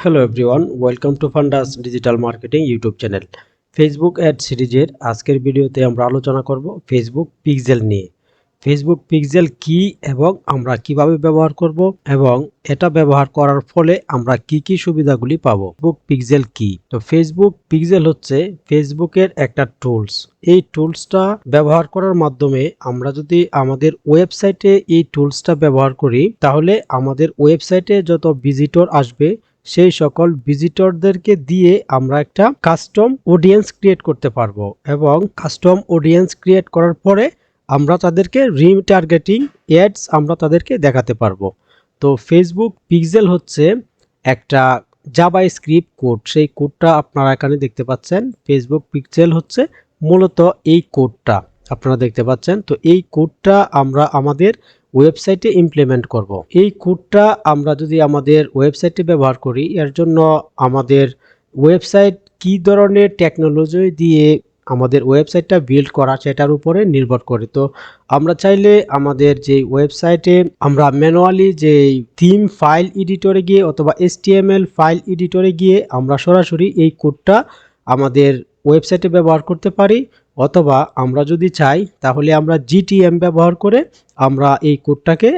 Hello everyone welcome to fundas digital marketing YouTube channel Facebook ad সিরিজের আজকের ভিডিওতে আমরা আলোচনা করব ফেসবুক পিক্সেল নিয়ে। ফেসবুক পিক্সেল কি এবং আমরা কীভাবে ব্যবহার করব এবং এটা ব্যবহার করার ফলে আমরা কি কি সুবিধাগুলি পাবো? ফেসবুক পিক্সেল কি? তো ফেসবুক পিক্সেল হচ্ছে ফেসবুকের একটা টুলস এই টুলসটা ব্যবহার করার মাধ্যমে আমরা যদি আমাদের ওয়েবসাইটে এই টুলসটা ব্যবহার করি, তাহলে আমাদের ওয়েবসাইটে যত ভিজিটর আসবে, সেই সকল ভিজিটরদেরকে দিয়ে আমরা একটা কাস্টম অডিয়েন্স ক্রিয়েট করতে পারব এবং কাস্টম অডিয়েন্স ক্রিয়েট করার পরে আমরা তাদেরকে রিটার্গেটিং অ্যাডস আমরা তাদেরকে দেখাতে পারব। তো ফেসবুক পিক্সেল হচ্ছে একটা জাবা স্ক্রিপ্ট কোড সেই কোডটা আপনারা এখানে দেখতে পাচ্ছেন। ফেসবুক পিক্সেল হচ্ছে মূলত এই কোডটা আপনারা দেখতে পাচ্ছেন। তো এই কোডটা আমরা আমাদের ওয়েবসাইটে ইমপ্লিমেন্ট করব। এই কোডটা আমরা যদি আমাদের ওয়েবসাইটে ব্যবহার করি, এর জন্য আমাদের ওয়েবসাইট কি ধরনের টেকনোলজি দিয়ে আমাদের ওয়েবসাইটটা বিল্ড করা সেটার উপরে নির্ভর করে। তো আমরা চাইলে আমাদের যে ওয়েবসাইটে আমরা ম্যানুয়ালি যে থিম ফাইল এডিটরে গিয়ে অথবা এসটিএমএল ফাইল এডিটরে গিয়ে আমরা সরাসরি এই কোডটা আমাদের ওয়েবসাইটে ব্যবহার করতে পারি। অথবা আমরা যদি চাই, তাহলে আমরা জিটিএম ব্যবহার করে আমরা এই কোডটাকে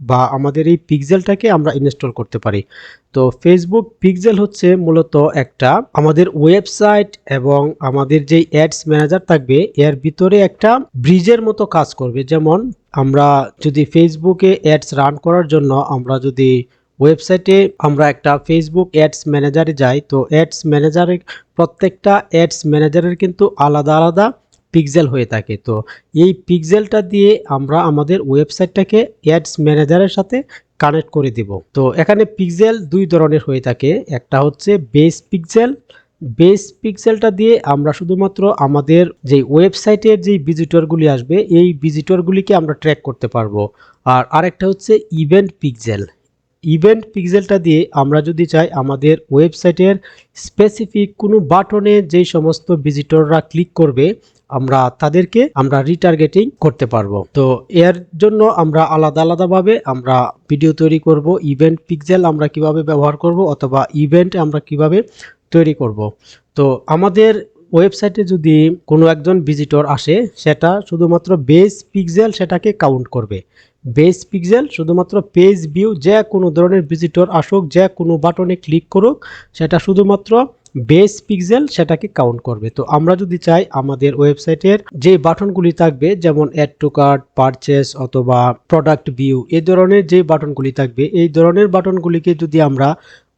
বা আমাদের এই পিক্সেলটাকে আমরা ইনস্টল করতে পারি। তো ফেসবুক পিক্সেল হচ্ছে মূলত একটা আমাদের ওয়েবসাইট এবং আমাদের যেই অ্যাডস ম্যানেজার থাকবে, এর ভিতরে একটা ব্রিজের মতো কাজ করবে। যেমন আমরা যদি ফেসবুকে অ্যাডস রান করার জন্য আমরা যদি ওয়েবসাইটে আমরা একটা ফেসবুক অ্যাডস ম্যানেজারে যাই, তো অ্যাডস ম্যানেজারের প্রত্যেকটা অ্যাডস ম্যানেজারের কিন্তু আলাদা আলাদা পিক্সেল হয়ে থাকে। তো এই পিক্সেলটা দিয়ে আমরা আমাদের ওয়েবসাইটটাকে অ্যাডস ম্যানেজারের সাথে কানেক্ট করে দিব। তো এখানে পিক্সেল দুই ধরনের হয়ে থাকে। একটা হচ্ছে বেস পিক্সেল বেস পিক্সেলটা দিয়ে আমরা শুধুমাত্র আমাদের যে ওয়েবসাইটের যে ভিজিটরগুলি আসবে, এই ভিজিটরগুলিকে আমরা ট্র্যাক করতে পারব। আর আরেকটা হচ্ছে ইভেন্ট পিক্সেল ইভেন্ট পিক্সেলটা দিয়ে আমরা যদি চাই আমাদের ওয়েবসাইটের স্পেসিফিক কোনো বাটনে যেই সমস্ত ভিজিটররা ক্লিক করবে আমরা তাদেরকে আমরা রিটার্গেটিং করতে পারব। তো এর জন্য আমরা আলাদা আলাদাভাবে আমরা ভিডিও তৈরি করব ইভেন্ট পিক্সেল আমরা কীভাবে ব্যবহার করব অথবা ইভেন্ট আমরা কীভাবে তৈরি করব। তো আমাদের ওয়েবসাইটে যদি কোনো একজন ভিজিটর আসে, সেটা শুধুমাত্র বেস পিক্সেল সেটাকে কাউন্ট করবে। বেস পিক্সেল শুধুমাত্র পেজ ভিউ যে কোনো ধরনের ভিজিটর আসুক, যে কোনো বাটনে ক্লিক করুক, সেটা শুধুমাত্র বেস পিক্সেল সেটাকে কাউন্ট করবে। তো আমরা যদি চাই আমাদের ওয়েবসাইটের যে বাটনগুলি থাকবে, যেমন অ্যাড টু কার্ড পারচেস অথবা প্রোডাক্ট ভিউ এই ধরনের যে বাটনগুলি থাকবে, এই ধরনের বাটনগুলিকে যদি আমরা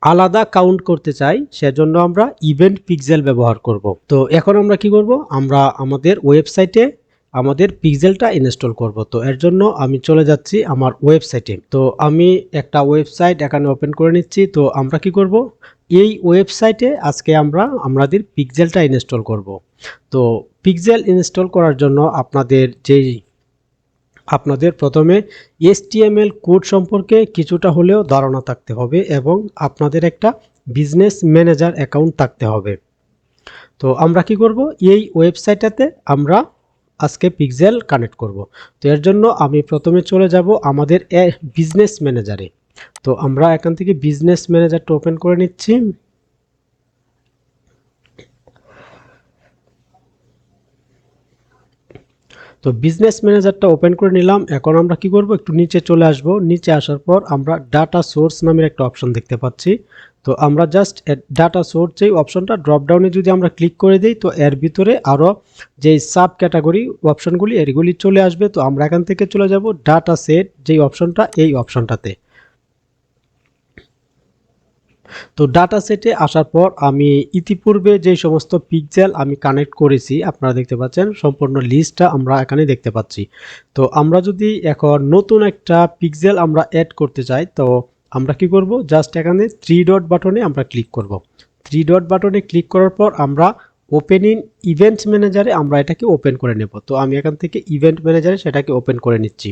আলাদা কাউন্ট করতে চাই, সেজন্য আমরা ইভেন্ট পিক্সেল ব্যবহার করব। তো এখন আমরা কি করব? আমরা আমাদের ওয়েবসাইটে আমাদের পিক্সেলটা ইনস্টল করব। তো এর জন্য আমি চলে যাচ্ছি আমার ওয়েবসাইটে তো আমি একটা ওয়েবসাইট এখানে ওপেন করে নিচ্ছি। তো আমরা কি করব? এই ওয়েবসাইটে আজকে আমরা, আমাদের পিক্সেলটা ইনস্টল করব। তো পিক্সেল ইনস্টল করার জন্য আপনাদের যেই, আপনাদের প্রথমে এসটিএমএল কোড সম্পর্কে কিছুটা হলেও ধারণা থাকতে হবে এবং আপনাদের একটা বিজনেস ম্যানেজার অ্যাকাউন্ট থাকতে হবে। তো আমরা কি করব? এই ওয়েবসাইটটাতে আমরা আজকে পিক্সেল কানেক্ট করব। তো এর জন্য আমি প্রথমে চলে যাব আমাদের বিজনেস ম্যানেজারে তো আমরা এখান থেকে বিজনেস ম্যানেজারটা ওপেন করে নিচ্ছি। তো বিজনেস ম্যানেজারটা ওপেন করে নিলাম। এখন আমরা কি করব? একটু নিচে চলে আসব। নিচে আসার পর আমরা ডাটা সোর্স নামের একটা অপশন দেখতে পাচ্ছি। তো আমরা জাস্ট ডাটা সোর্স যেই অপশনটা ড্রপডাউনে যদি আমরা ক্লিক করে দিই, তো এর ভিতরে আরও যেই সাব ক্যাটাগরি অপশনগুলি এগুলি চলে আসবে। তো আমরা এখান থেকে চলে যাব ডাটা সেট যেই অপশনটা এই অপশনটাতে তো ডাটা সেটে আসার পর আমি ইতিপূর্বে যে সমস্ত পিকজেল আমি কানেক্ট করেছি, আপনারা দেখতে পাচ্ছেন, সম্পূর্ণ লিস্টটা আমরা এখানে দেখতে পাচ্ছি। তো আমরা যদি এখন নতুন একটা পিকজেল আমরা অ্যাড করতে চাই, তো আমরা কি করব? জাস্ট এখানে থ্রি ডট বাটনে আমরা ক্লিক করব। থ্রি ডট বাটনে ক্লিক করার পর আমরা ওপেন ইন ইভেন্ট ম্যানেজারে আমরা এটাকে ওপেন করে নেব। তো আমি এখান থেকে ইভেন্ট ম্যানেজারে সেটাকে ওপেন করে নিচ্ছি।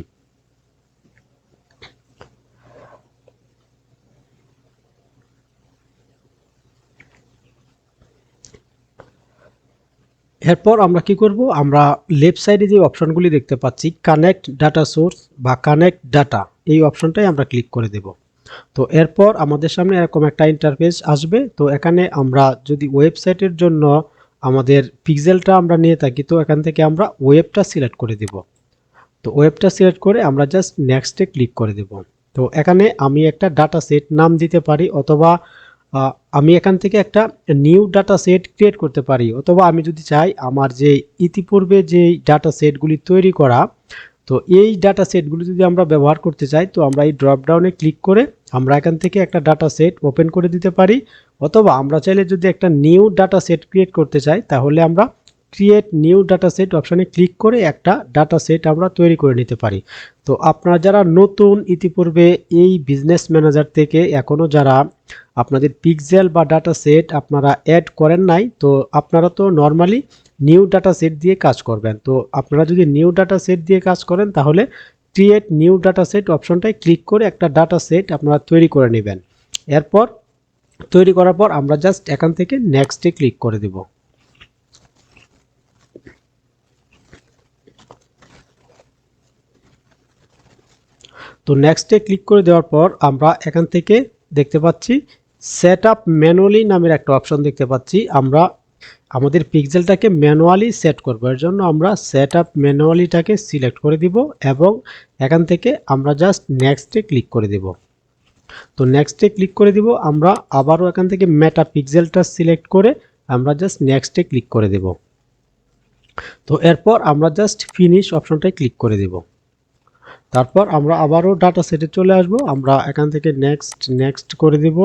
এরপর আমরা কি করব? আমরা লেফট সাইডে যে অপশনগুলি দেখতে পাচ্ছি কানেক্ট ডাটা সোর্স বা কানেক্ট ডাটা এই অপশনটাই আমরা ক্লিক করে দেব। তো এরপর আমাদের সামনে এরকম একটা ইন্টারফেস আসবে। তো এখানে আমরা যদি ওয়েবসাইটের জন্য আমাদের পিক্সেলটা আমরা নিয়ে থাকি, তো এখান থেকে আমরা ওয়েবটা সিলেক্ট করে দিব। তো ওয়েবটা সিলেক্ট করে আমরা জাস্ট নেক্সটে ক্লিক করে দেব। তো এখানে আমি একটা ডাটা সেট নাম দিতে পারি, অথবা আমি এখান থেকে একটা নিউ ডাটা সেট ক্রিয়েট করতে পারি। অথবা আমি যদি চাই আমার যে ইতিপূর্বে যে ডাটা সেটগুলি তৈরি করা, তো এই ডাটা সেটগুলি যদি আমরা ব্যবহার করতে চাই, তো আমরা এই ড্রপডাউনে ক্লিক করে আমরা এখান থেকে একটা ডাটা সেট ওপেন করে দিতে পারি। অথবা আমরা চাইলে যদি একটা নিউ ডাটা সেট ক্রিয়েট করতে চাই, তাহলে আমরা ক্রিয়েট নিউ ডাটা সেট অপশানে ক্লিক করে একটা ডাটা সেট আমরা তৈরি করে নিতে পারি। তো আপনারা যারা নতুন ইতিপূর্বে এই বিজনেস ম্যানেজার থেকে এখনও যারা আপনাদের পিক্সেল বা ডাটা সেট আপনারা অ্যাড করেন নাই, তো আপনারা তো নর্মালি নিউ ডাটা সেট দিয়ে কাজ করবেন। তো আপনারা যদি নিউ ডাটা সেট দিয়ে কাজ করেন, তাহলে ক্রিয়েট নিউ ডাটা সেট অপশনটায় ক্লিক করে একটা ডাটা সেট আপনারা তৈরি করে নেবেন। এরপর তৈরি করার পর আমরা জাস্ট এখান থেকে নেক্সটে ক্লিক করে দেব। তো নেক্সটে ক্লিক করে দেওয়ার পর আমরা এখান থেকে দেখতে পাচ্ছি সেট আপ ম্যানুয়ালি নামের একটা অপশন দেখতে পাচ্ছি। আমরা আমাদের পিক্সেলটাকে ম্যানুয়ালি সেট করব। এর জন্য আমরা সেট আপ ম্যানুয়ালিটাকে সিলেক্ট করে দিব এবং এখান থেকে আমরা জাস্ট নেক্সটে ক্লিক করে দিব। তো নেক্সটে ক্লিক করে দিব। আমরা আবারও এখান থেকে মেটা পিক্সেলটা সিলেক্ট করে আমরা জাস্ট নেক্সটে ক্লিক করে দেব। তো এরপর আমরা জাস্ট ফিনিশ অপশনটায় ক্লিক করে দেব। তারপর আমরা আবারও ডাটা সেটে চলে আসব। আমরা এখান থেকে নেক্সট নেক্সট করে দেব।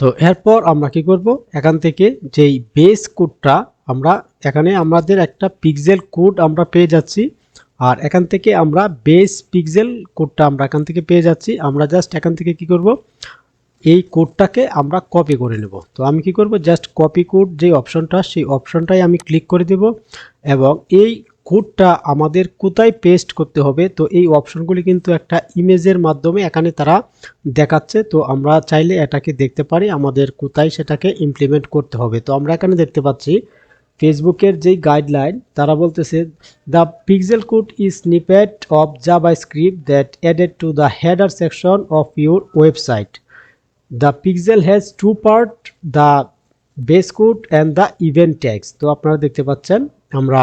তো এরপর আমরা কি করব? এখান থেকে যেই বেস কোডটা আমরা, এখানে আমাদের একটা পিক্সেল কোড আমরা পেয়ে যাচ্ছি। আর এখান থেকে আমরা বেস পিক্সেল কোডটা আমরা এখান থেকে পেয়ে যাচ্ছি। আমরা জাস্ট এখান থেকে কি করব? এই কোডটাকে আমরা কপি করে নেব। তো আমি কি করব? জাস্ট কপি কোড যে অপশনটা সেই অপশনটাই আমি ক্লিক করে দেব এবং এই কোডটা আমাদের কোথায় পেস্ট করতে হবে? তো এই অপশনগুলি কিন্তু একটা ইমেজের মাধ্যমে এখানে তারা দেখাচ্ছে। তো আমরা চাইলে এটাকে দেখতে পারি, আমাদের কোথায় সেটাকে ইমপ্লিমেন্ট করতে হবে। তো আমরা এখানে দেখতে পাচ্ছি ফেসবুকের যেই গাইডলাইন তারা বলতেছে the pixel code is snippet of JavaScript that added to the header section of your website the pixel has two part the base code and the event tax তো আপনারা দেখতে পাচ্ছেন, আমরা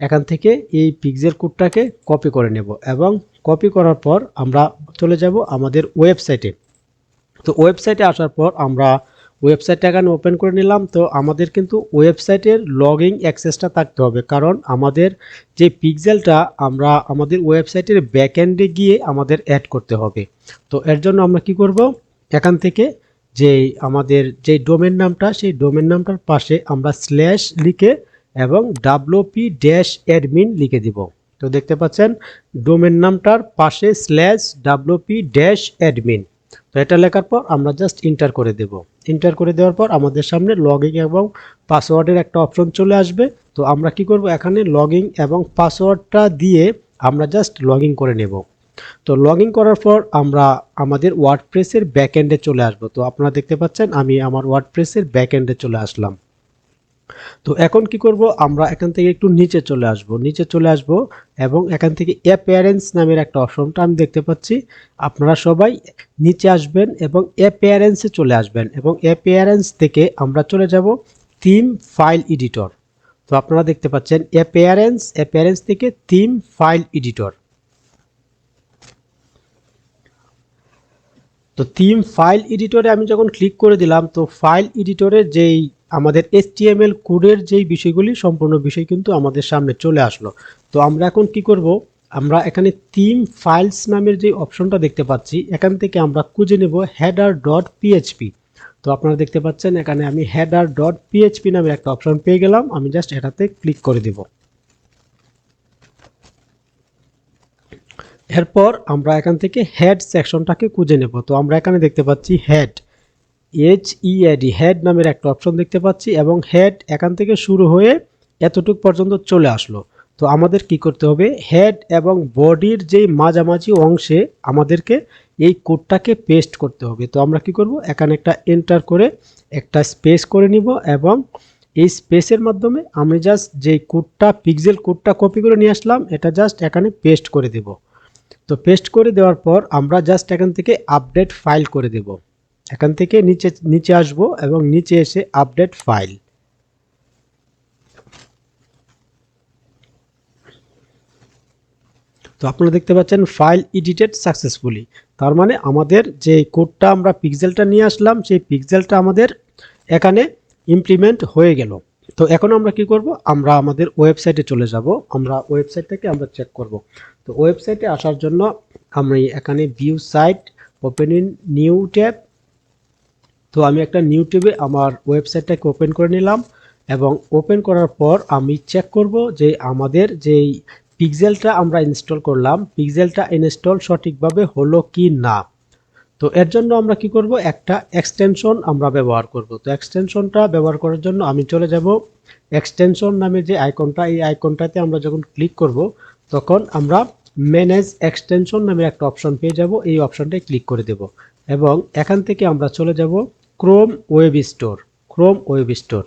এখান থেকে এই পিক্সেল কোডটাকে কপি করে নেব এবং কপি করার পর আমরা চলে যাব আমাদের ওয়েবসাইটে তো ওয়েবসাইটে আসার পর আমরা ওয়েবসাইটটা এখানে ওপেন করে নিলাম। তো আমাদের কিন্তু ওয়েবসাইটের লগইন অ্যাক্সেসটা থাকতে হবে। কারণ আমাদের যে পিক্সেলটা আমরা আমাদের ওয়েবসাইটের ব্যাকএন্ডে গিয়ে আমাদের অ্যাড করতে হবে। তো এর জন্য আমরা কি করব? এখান থেকে যে আমাদের যে ডোমেন নামটা, সেই ডোমেন নামটার পাশে আমরা স্ল্যাশ লিখে এবং ডাব্লুপি ড্যাশ অ্যাডমিন লিখে দিব। তো দেখতে পাচ্ছেন ডোমেন নামটার পাশে স্ল্যাশ ডাব্লুপি ড্যাশ অ্যাডমিন তো এটা লেখার পর আমরা জাস্ট ইন্টার করে দেব। ইন্টার করে দেওয়ার পর আমাদের সামনে লগইন এবং পাসওয়ার্ডের একটা অপশন চলে আসবে। তো আমরা কি করব? এখানে লগইন এবং পাসওয়ার্ডটা দিয়ে আমরা জাস্ট লগইন করে নেব। তো লগইন করার পর আমরা আমাদের ওয়ার্ডপ্রেসের ব্যাকএন্ডে চলে আসব। তো আপনারা দেখতে পাচ্ছেন, আমি আমার ওয়ার্ডপ্রেসের ব্যাকএন্ডে চলে আসলাম। তো এখন কি করব? আমরা এখান থেকে একটু নিচে চলে আসব, নিচে চলে আসব এবং এখান থেকে অ্যাপিয়ারেন্স নামের একটা অপশনটা আমি দেখতে পাচ্ছি। আপনারা সবাই নিচে আসবেন এবং অ্যাপিয়ারেন্সে চলে আসবেন এবং অ্যাপিয়ারেন্স থেকে আমরা চলে যাব থিম ফাইল এডিটর তো আপনারা দেখতে পাচ্ছেন অ্যাপিয়ারেন্স অ্যাপিয়ারেন্স থেকে থিম ফাইল এডিটর তো থিম ফাইল এডিটরে আমি যখন ক্লিক করে দিলাম, তো ফাইল এডিটরের যেই আমাদের এসটিএমএল কোডের যেই বিষয়গুলি, সম্পূর্ণ বিষয় কিন্তু আমাদের সামনে চলে আসলো। তো আমরা এখন কি করব? আমরা এখানে থিম ফাইলস নামের যে অপশনটা দেখতে পাচ্ছি, এখান থেকে আমরা খুঁজে নেব হেডার ডট পিএইচপি তো আপনারা দেখতে পাচ্ছেন, এখানে আমি হেডার ডট পিএইচপি নামের একটা অপশন পেয়ে গেলাম। আমি জাস্ট এটাতে ক্লিক করে দেব। এরপর আমরা এখান থেকে হেড সেকশনটাকে খুঁজে নেব। তো আমরা এখানে দেখতে পাচ্ছি head H E A D head নামের একটা অপশন দেখতে পাচ্ছি এবং হেড এখান থেকে শুরু হয়ে এতটুক পর্যন্ত চলে আসলো। তো আমাদের কি করতে হবে? হেড এবং বডির যেই মাঝামাঝি অংশে আমাদেরকে এই কোডটাকে পেস্ট করতে হবে। তো আমরা কি করব? এখানে একটা এন্টার করে একটা স্পেস করে নিব এবং এই স্পেসের মাধ্যমে আমি জাস্ট যে কোডটা পিক্সেল কোডটা কপি করে নিয়ে আসলাম, এটা জাস্ট এখানে পেস্ট করে দেব। তো পেস্ট করে দেওয়ার পর আমরা জাস্ট এখান থেকে আপডেট ফাইল করে দেব। এখান থেকে নিচে নিচে আসব এবং নিচে এসে আপডেট ফাইল তো আপনারা দেখতে পাচ্ছেন ফাইল এডিটেড সাকসেসফুলি তার মানে আমাদের যে কোডটা আমরা পিক্সেলটা নিয়ে আসলাম, সেই পিক্সেলটা আমাদের এখানে ইমপ্লিমেন্ট হয়ে গেল। তো এখন আমরা কি করব? আমরা আমাদের ওয়েবসাইটে চলে যাব। আমরা ওয়েবসাইটটাকে আমরা চেক করব। তো ওয়েবসাইটে আসার জন্য আমি এখানে view site open in new tab তো আমি একটা নিউ আমার ওয়েবসাইটটাকে ওপেন করে নিলাম এবং ওপেন করার পর আমি চেক করব যে আমাদের যেই পিক্সেলটা আমরা ইনস্টল করলাম পিক্সেলটা ইনস্টল সঠিকভাবে হলো কি না। তো এর জন্য আমরা কি করব? একটা এক্সটেনশন আমরা ব্যবহার করব। তো এক্সটেনশনটা ব্যবহার করার জন্য আমি চলে যাব। এক্সটেনশন নামে যে আইকনটা এই আইকনটাতে আমরা যখন ক্লিক করব, তখন আমরা ম্যানেজ এক্সটেনশন নামে একটা অপশন পেয়ে যাব। এই অপশনটায় ক্লিক করে দেব এবং এখান থেকে আমরা চলে যাব। Chrome web store Chrome web store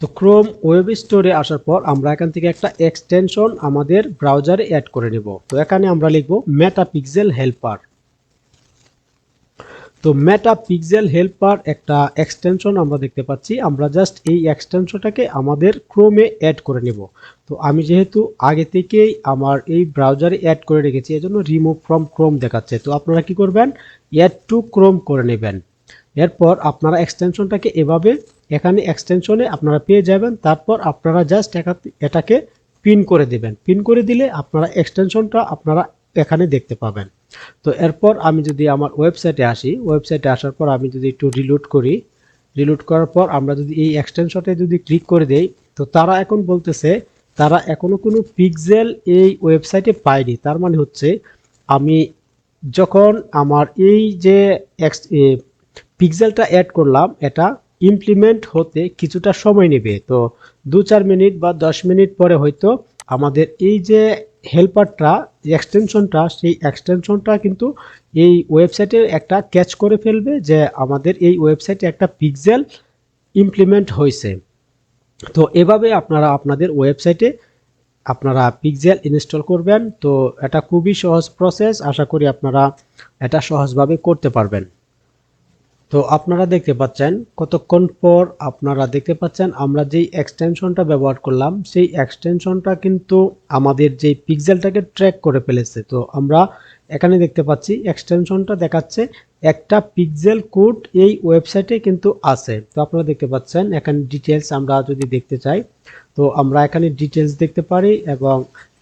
তো ক্রোম ওয়েব স্টোরে আসার পর আমরা এখান থেকে একটা এক্সটেনশন আমাদের ব্রাউজারে অ্যাড করে নেব। তো এখানে আমরা লিখব মেটা পিক্সেল হেল্পার তো মেটা পিক্সেল হেল্পার একটা এক্সটেনশন আমরা দেখতে পাচ্ছি। আমরা জাস্ট এই এক্সটেনশনটাকে আমাদের ক্রোমে অ্যাড করে নেব। তো আমি যেহেতু আগে থেকেই আমার এই ব্রাউজারে অ্যাড করে রেখেছি, এজন্য রিমুভ ফ্রম ক্রোম দেখাচ্ছে। তো আপনারা কি করবেন? অ্যাড টু ক্রোম করে নেবেন। এরপর আপনারা এক্সটেনশনটাকে এভাবে এখানে এক্সটেনশনে আপনারা পেয়ে যাবেন। তারপর আপনারা জাস্ট এটাকে পিন করে দেবেন। পিন করে দিলে আপনারা এক্সটেনশনটা আপনারা এখানে দেখতে পাবেন। তো এরপর আমি যদি আমার ওয়েবসাইটে আসি ওয়েবসাইটে আসার পর আমি যদি একটু রিলোড করি রিলোড করার পর আমরা যদি এই এক্সটেনশনটা যদি ক্লিক করে দেই, তো তারা এখন বলতেছে, তারা এখনও কোনো পিক্সেল এই ওয়েবসাইটে পায়নি। তার মানে হচ্ছে, আমি যখন আমার এই যে পিক্সেলটা অ্যাড করলাম, এটা ইমপ্লিমেন্ট হতে কিছুটা সময় নেবে। তো দু চার মিনিট বা দশ মিনিট পরে হয়তো আমাদের এই যে হেল্পারটা এক্সটেনশনটা সেই এক্সটেনশনটা কিন্তু এই ওয়েবসাইটের একটা ক্যাচ করে ফেলবে যে আমাদের এই ওয়েবসাইটে একটা পিক্সেল ইমপ্লিমেন্ট হয়েছে। তো এভাবে আপনারা আপনাদের ওয়েবসাইটে আপনারা পিক্সেল ইনস্টল করবেন। তো এটা খুবই সহজ প্রসেস আশা করি আপনারা এটা সহজভাবে করতে পারবেন। তো আপনারা দেখতে পাচ্ছেন, কতক্ষণ পর আপনারা দেখতে পাচ্ছেন, আমরা যেই এক্সটেনশনটা ব্যবহার করলাম, সেই এক্সটেনশনটা কিন্তু আমাদের যেই পিক্সেলটাকে ট্র্যাক করে ফেলেছে। তো আমরা এখানে দেখতে পাচ্ছি এক্সটেনশনটা দেখাচ্ছে, একটা পিক্সেল কোড এই ওয়েবসাইটে কিন্তু আছে। তো আপনারা দেখতে পাচ্ছেন, এখানে ডিটেলস আমরা যদি দেখতে চাই, তো আমরা এখানে ডিটেলস দেখতে পারি এবং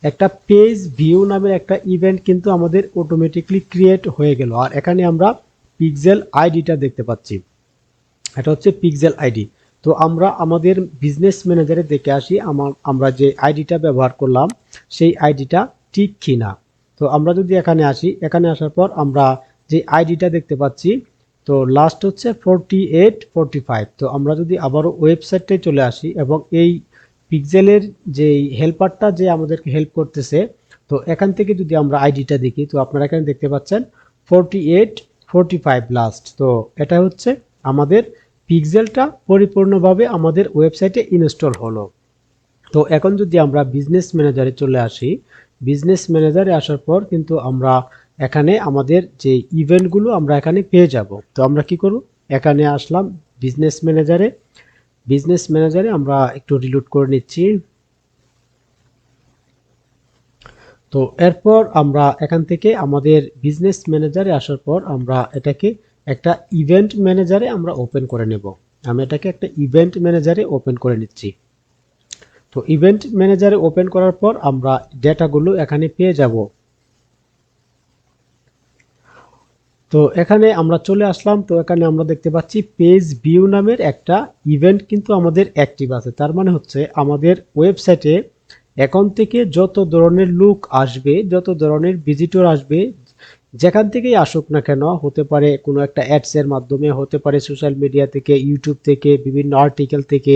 একটা পেজ ভিউ নামের একটা ইভেন্ট কিন্তু আমাদের অটোমেটিকলি ক্রিয়েট হয়ে গেল। আর এখানে আমরা পিক্সেল আইডিটা দেখতে পাচ্ছি। এটা হচ্ছে পিক্সেল আইডি। তো আমরা আমাদের বিজনেস ম্যানেজারে দেখে আসি, আমার, আমরা যে আইডিটা ব্যবহার করলাম, সেই আইডিটা ঠিক কি না তো আমরা যদি এখানে আসি, এখানে আসার পর আমরা যে আইডিটা দেখতে পাচ্ছি, তো লাস্ট হচ্ছে ফোরটি এইট ফোরটি ফাইভ তো আমরা যদি আবারও ওয়েবসাইটটায় চলে আসি এবং এই পিক্সেলের যে হেল্পারটা যে আমাদেরকে হেল্প করতেছে, তো এখান থেকে যদি আমরা আইডিটা দেখি, তো আপনারা এখানে দেখতে পাচ্ছেন ফোরটি এইট ফোরটি ফাইভ তো এটা হচ্ছে আমাদের পিক্সেলটা পরিপূর্ণভাবে আমাদের ওয়েবসাইটে ইনস্টল হলো। তো এখন যদি আমরা বিজনেস ম্যানেজারে চলে আসি বিজনেস ম্যানেজারে আসার পর কিন্তু আমরা এখানে আমাদের যে ইভেন্টগুলো আমরা এখানে পেয়ে যাব। তো আমরা কি করব? এখানে আসলাম বিজনেস ম্যানেজারে বিজনেস ম্যানেজারে আমরা একটু রিলোড করে নিচ্ছি। তো এরপর আমরা এখান থেকে আমাদের বিজনেস ম্যানেজারে আসার পর আমরা এটাকে একটা ইভেন্ট ম্যানেজারে আমরা ওপেন করে নেব। আমি এটাকে একটা ইভেন্ট ম্যানেজারে ওপেন করে নিচ্ছি। তো ইভেন্ট ম্যানেজারে ওপেন করার পর আমরা ডেটাগুলো এখানে পেয়ে যাব। তো এখানে আমরা চলে আসলাম। তো এখানে আমরা দেখতে পাচ্ছি পেজ ভিউ নামের একটা ইভেন্ট কিন্তু আমাদের অ্যাক্টিভ আছে। তার মানে হচ্ছে আমাদের ওয়েবসাইটে এখন থেকে যত ধরনের লুক আসবে, যত ধরনের ভিজিটর আসবে, যেখান থেকেই আসুক না কেন, হতে পারে কোনো একটা অ্যাডসের মাধ্যমে, হতে পারে সোশ্যাল মিডিয়া থেকে ইউটিউব থেকে, বিভিন্ন আর্টিকেল থেকে,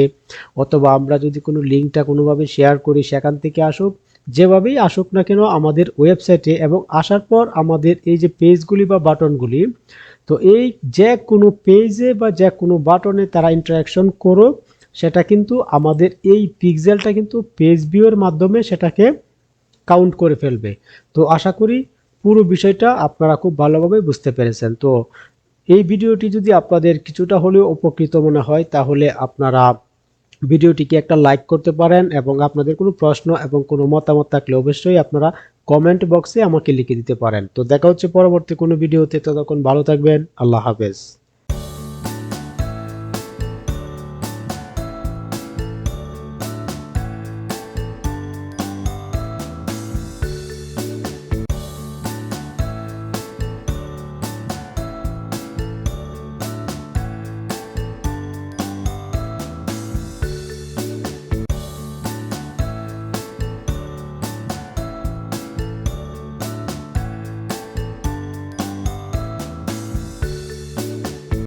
অথবা আমরা যদি কোনো লিঙ্কটা কোনোভাবে শেয়ার করি, সেখান থেকে আসুক, যেভাবেই আসুক না কেন, আমাদের ওয়েবসাইটে এবং আসার পর আমাদের এই যে পেজগুলি বা বাটনগুলি তো এই যে কোনো পেজে বা যে কোনো বাটনে তারা ইন্টারাকশন করুক সেটা কিন্তু আমাদের এই পিক্সেলটা কিন্তু পেজ ভিউর মাধ্যমে সেটাকে কাউন্ট করে ফেলবে। তো আশা করি পুরো বিষয়টা আপনারা খুব ভালোভাবে বুঝতে পেরেছেন। তো এই ভিডিওটি যদি আপনাদের কিছুটা হলেও উপকৃত মনে হয়, তাহলে আপনারা ভিডিওটিকে একটা লাইক করতে পারেন এবং আপনাদের কোনো প্রশ্ন এবং কোনো মতামত থাকলে অবশ্যই আপনারা কমেন্ট বক্সে আমাকে লিখে দিতে পারেন। তো দেখা হচ্ছে পরবর্তী কোনো ভিডিওতে। ততক্ষণ ভালো থাকবেন। আল্লাহ হাফেজ।